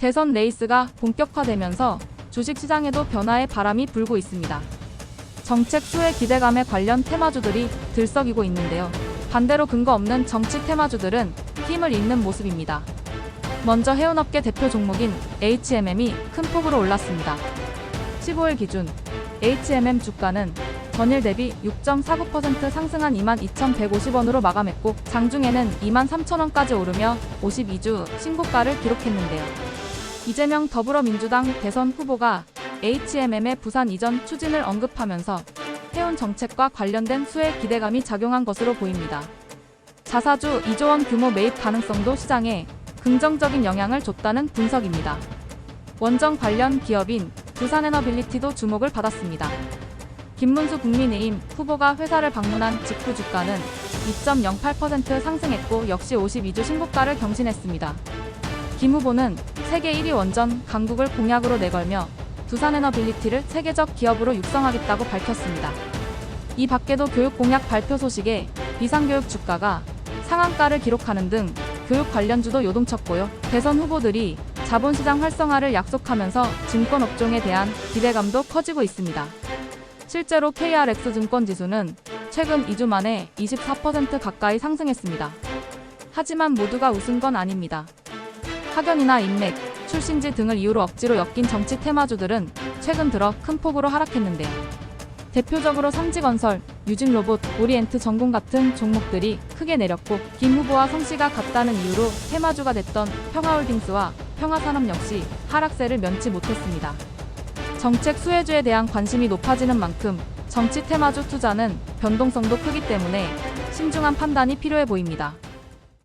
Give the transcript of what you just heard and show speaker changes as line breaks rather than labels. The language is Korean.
대선 레이스가 본격화되면서 주식시장에도 변화의 바람이 불고 있습니다. 정책 수혜 기대감에 관련 테마주들이 들썩이고 있는데요. 반대로 근거 없는 정치 테마주들은 힘을 잃는 모습입니다. 먼저 해운업계 대표 종목인 HMM이 큰 폭으로 올랐습니다. 15일 기준 HMM 주가는 전일 대비 6.49% 상승한 22,150원으로 마감했고 장중에는 23,000원까지 오르며 52주 신고가를 기록했는데요. 이재명 더불어민주당 대선 후보가 HMM의 부산 이전 추진을 언급하면서 해운 정책과 관련된 수혜 기대감이 작용한 것으로 보입니다. 자사주 2조 원 규모 매입 가능성도 시장에 긍정적인 영향을 줬다는 분석입니다. 원정 관련 기업인 두산에너빌리티도 주목을 받았습니다. 김문수 국민의힘 후보가 회사를 방문한 직후 주가는 2.08% 상승했고 역시 52주 신고가를 경신했습니다. 김 후보는 세계 1위 원전 강국을 공약으로 내걸며 두산에너빌리티를 세계적 기업으로 육성하겠다고 밝혔습니다. 이 밖에도 교육 공약 발표 소식에 비상교육 주가가 상한가를 기록하는 등 교육 관련주도 요동쳤고요. 대선 후보들이 자본시장 활성화를 약속하면서 증권 업종에 대한 기대감도 커지고 있습니다. 실제로 KRX 증권 지수는 최근 2주 만에 24% 가까이 상승했습니다. 하지만 모두가 웃은 건 아닙니다. 학연이나 인맥, 출신지 등을 이유로 억지로 엮인 정치 테마주들은 최근 들어 큰 폭으로 하락했는데요. 대표적으로 삼지건설, 유진로봇, 오리엔트 전공 같은 종목들이 크게 내렸고 김 후보와 성씨가 같다는 이유로 테마주가 됐던 평화홀딩스와 평화산업 역시 하락세를 면치 못했습니다. 정책 수혜주에 대한 관심이 높아지는 만큼 정치 테마주 투자는 변동성도 크기 때문에 신중한 판단이 필요해 보입니다.